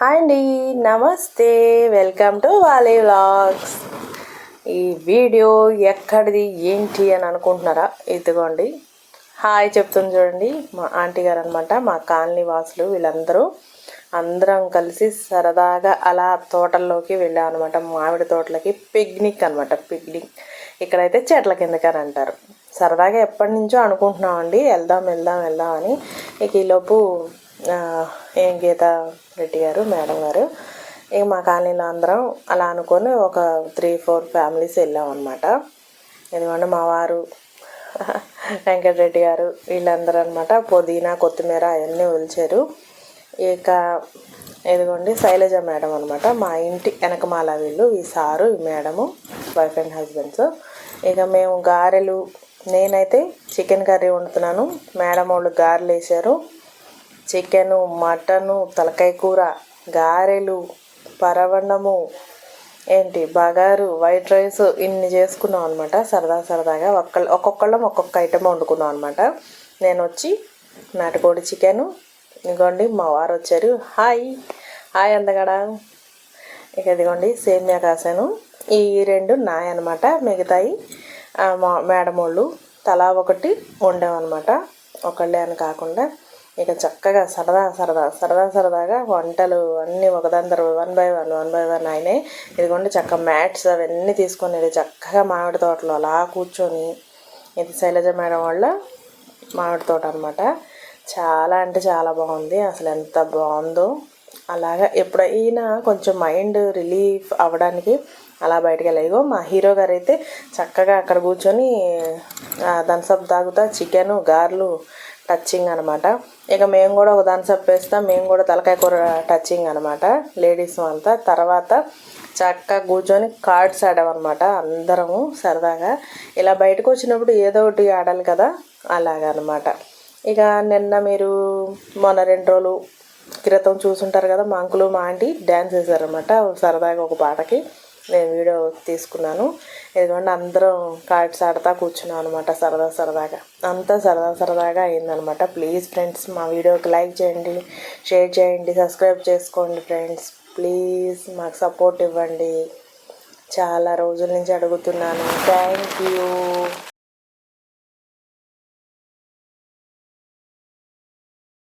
Hi అండి. నమస్తే. Welcome to Valli vlogs. ఈ వీడియో ఎక్కడిది ఏంటి అని అనుకుంటున్నారా? ఇదిగోండి. హాయ్ చెప్తుంది చూడండి. మా ఆంటీ గారు అనమాట మా కాలనీ వాసులు వీళ్ళందరూ అందరం కలిసి సరదాగా అలా తోటల్లోకి వెళ్ళాం అనమాట మామిడి తోటలకి పిక్నిక్ అనమాట పిక్నిక్. ఇక్కడైతే చెట్ల కిందకని అంటారు. సరదాగా ఎప్పటి నుంచో అనుకుంటున్నామండి. వెళ్దాం వెళ్దాం వెళ్దాం అని. ఇక ఈలోపు ఏం గీత రెడ్డి గారు మేడం గారు. ఇక మా కాలనీలో అందరం అలా అనుకొని ఒక త్రీ ఫోర్ ఫ్యామిలీస్ వెళ్ళాం అనమాట ఎందుకంటే మా వారు వెంకటరెడ్డి గారు వీళ్ళందరూ అనమాట పుదీనా కొత్తిమీర అవన్నీ ఒలిచారు. ఇక ఇదిగోండి శైలజ మేడం అనమాట మా ఇంటి వెనకమాల వీళ్ళు ఈ సారు ఈ మేడము వైఫ్ అండ్ హస్బెండ్స్. ఇక మేము గారెలు నేనైతే చికెన్ కర్రీ వండుతున్నాను. మేడం వాళ్ళు గారెలు వేసారు చికెను మటను తలకాయ కూర గారెలు పరవన్నము. ఏంటి? బగారు వైట్ రైస్ ఇన్ని చేసుకున్నాం అనమాట సరదా సరదాగా ఒక్కళ్ళు ఒక్కొక్కళ్ళం ఒక్కొక్క ఐటెం వండుకున్నాం అనమాట నేను వచ్చి నాటుకోడి చికెను ఇదిగోండి మా వారు వచ్చారు హాయ్! హాయ్ అందగడ! ఇక ఇదిగోండి సేమియా కాసాను. ఈ రెండు నాయ అనమాట మిగతాయి మా మేడం వాళ్ళు తలా ఒకటి వండామన్నమాట. ఒకళ్ళే అని కాకుండా. ఇక చక్కగా సరదా సరదా సరదా సరదాగా వంటలు అన్నీ ఒకదాని తర్వాత one by one one by one అయినాయి. ఇదిగోండి చక్క మ్యాట్స్ అవన్నీ తీసుకొని ఇది చక్కగా మామిడి తోటలో అలా కూర్చొని ఇది శైలజ మేడం వాళ్ళ మామిడి తోట అనమాట చాలా అంటే చాలా బాగుంది. అసలు ఎంత బాగుందో. అలాగా ఎప్పుడైనా కొంచెం మైండ్ రిలీఫ్ అవ్వడానికి అలా బయటకు వెళ్ళాయిగో మా హీరో గారు అయితే చక్కగా అక్కడ కూర్చొని థమ్స్అప్ తాగుతా చికెను గార్లు టచ్చింగ్ అనమాట ఇక మేము కూడా ఒక థమ్స్అప్ వేస్తాం మేము కూడా తలకాయ కూర టచ్చింగ్ అనమాట లేడీస్ అంతా. తర్వాత చక్కగా కూర్చొని కార్డ్స్ ఆడామన్నమాట. అందరము సరదాగా. ఇలా బయటకు వచ్చినప్పుడు ఏదో ఒకటి ఆడాలి కదా అలాగనమాట ఇక నిన్న మీరు మొన్న రెండు రోజులు క్రితం చూసుంటారు కదా మా అంకులు మా ఆంటీ డ్యాన్స్ వేశారనమాట సరదాగా ఒక పాటకి. నేను వీడియో తీసుకున్నాను. ఎందుకంటే అందరం కార్డ్స్ ఆడతా కూర్చున్నాం అనమాట సరదా సరదాగా. అంతా సరదా సరదాగా అయిందనమాట ప్లీజ్ ఫ్రెండ్స్ మా వీడియోకి లైక్ చేయండి షేర్ చేయండి సబ్స్క్రైబ్ చేసుకోండి ఫ్రెండ్స్ ప్లీజ్ మాకు సపోర్ట్ ఇవ్వండి. చాలా రోజుల నుంచి అడుగుతున్నాను. Thank you